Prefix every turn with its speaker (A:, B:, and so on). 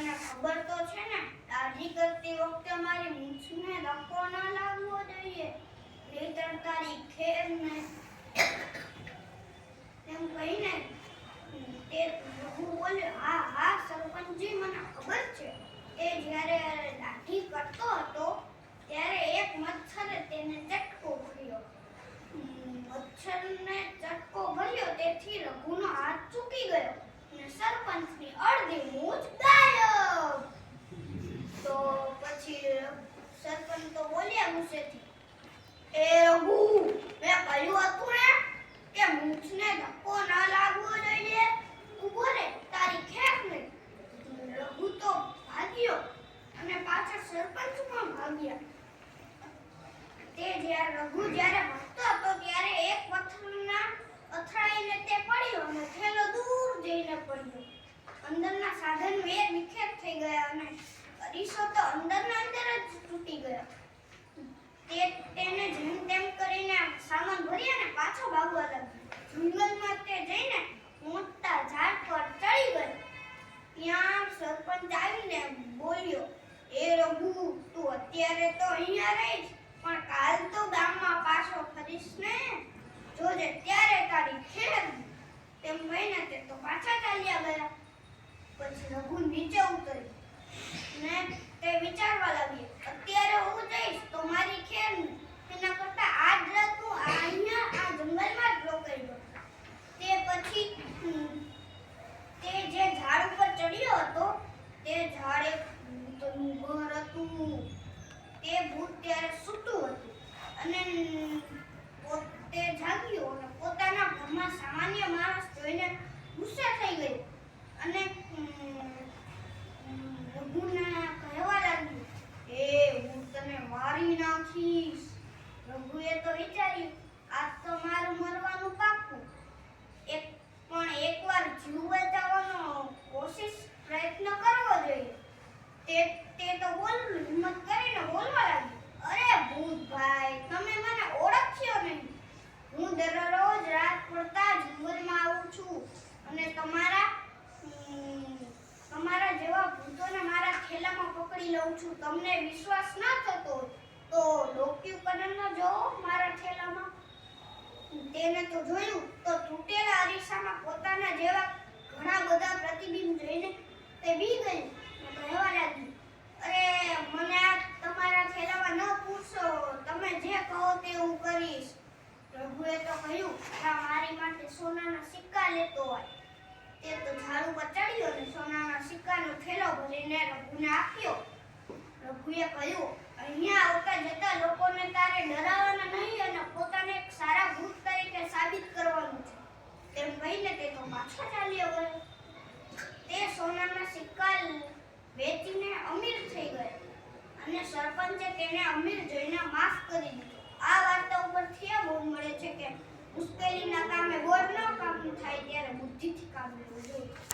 A: તને ખબર તો છે ને, દાઢી કરતી વખતે મારી મૂછને ધક્કો ન લાગવો જોઈએ. નહીતર તારી ખેરને એમ કહીને તે રઘુ બોલે, હા હા, સરપંચજી, મને ખબર છે. એ જ્યારે દાઢી કરતો હતો, ત્યારે એક મચ્છરે તેને ચટકો ભર્યો મચ્છરને ચટકો ભર્યો તેથી રઘુનો હાથ ચૂકી ગયો અને સરપંચની અડધી મૂછ ગાયબ તો પછી સરપંચ તો ગુસ્સેથી એ રઘુ મેં કહ્યું હતું ને કે મૂછને ધક્કો ના લાગવો જોઈએ ઊભો રે તારી ખેપ ને રઘુ તો ભાગ્યો અને પાછળ સરપંચ પણ ભાગ્યા તે જ્યારે રઘુ જ્યારે ભટતો હતો ત્યારે એક પથ્થરના અથડાઈને તે પડ્યો અને થેલો દૂર જઈને પડ્યો અંદરના સાધન વેર વિખેર થઈ ગયા અને અરીસો તો અંદરના અંદર જ તૂટી ગયો તે તેને જેમ તેમ કરીને સામાન ભરી અને પાછો ભાગવા લાગ્યો જંગલમાં તે જઈને મોટા ઝાડ પર ચડી ગયો. ત્યાં સરપંચ આવીને બોલ્યો, એ રઘુ, તું અત્યારે તો અહીંયા રહીશ, પણ કાલ તો ગામમાં પાછો ફરીશ ને? જોજે, ત્યારે તારી ખેડ. તેમ કહીને તે તો પાછા ચાલ્યા ગયા. પછી રઘુ નીચે ઉતરી ને તે વિચારવા લાગી અત્યારે હું જઈશ તો મારી ખેર ને એના કરતા આજ રાત હું આ અહીંયા આ જંગલમાં જ રોકાઈ ગયો તે પછી હમ, તે જે ઝાડ ઉપર ચડ્યો હતો તે ઝાડ એક ભૂતનું ઘર હતું તે ભૂત ત્યારે સૂતું હતું અને પોતે જાગ્યો અને પોતાના ઘરમાં સામાન્ય માણસ જોઈને ગુસ્સે થઈ ગયો અને હમ, હમ, રઘુને કહેવા લાગ્યું એ હું તને મારી નાખીશ રઘુએ તો વિચાર્યું આજ તો મારું મરવાનું પાક્કું એક પણ એકવાર જીવ બચાવવાનો કોશિશ પ્રયત્ન કરવો જોઈએ તે તે તો બોલ હિંમત કરીને બોલવા લાગી અરે ભૂતભાઈ તમે મને ઓળખ્યો નહીં હું દરરોજ રાત પડતા જંગલમાં આવું છું અને તમારા હમ, તમારા જેવા ભૂતોને મારા થેલામાં પકડી લઉં છું. તમને વિશ્વાસ ના થતો તો ડોક્યુ ન જો મારા થેલામાં તેને તો જોયું તો તૂટેલા અરીસામાં પોતાના જેવા ઘણા બધા પ્રતિબિંબ જોઈને તે બી ગઈ. કહેવા લાગી. અરે, મને આ તમારા થેલામાં ન પૂછશો તમે જે કહો તે હું કરીશ. પ્રભુએ તો કહ્યું, "આ મારી માટે સોનાના સિક્કા લેતો હોય તે તો ઝાડુ ઉપર ચડ્યો અને સોનાના સિક્કાનો થેલો ભરીને રઘુને આપ્યો. રઘુએ કહ્યું, અહીંયા આવતા જતા લોકોને તારે ડરાવવાના નહીં અને પોતાને એક સારા ભૂત તરીકે સાબિત કરવાનું છે. તેમ કહીને તે તો પાછો ચાલ્યો ગયો. તે સોનાના સિક્કા વેચીને અમીર થઈ ગયો અને સરપંચે તેને અમીર જોઈને માફ કરી દીધો. આ વાર્તા ઉપરથી એ બોધ મળે છે કે મુશ્કેલીના કામે બોધ ન કામ થાય ત્યારે બુદ્ધિથી કામ લેવું જોઈએ.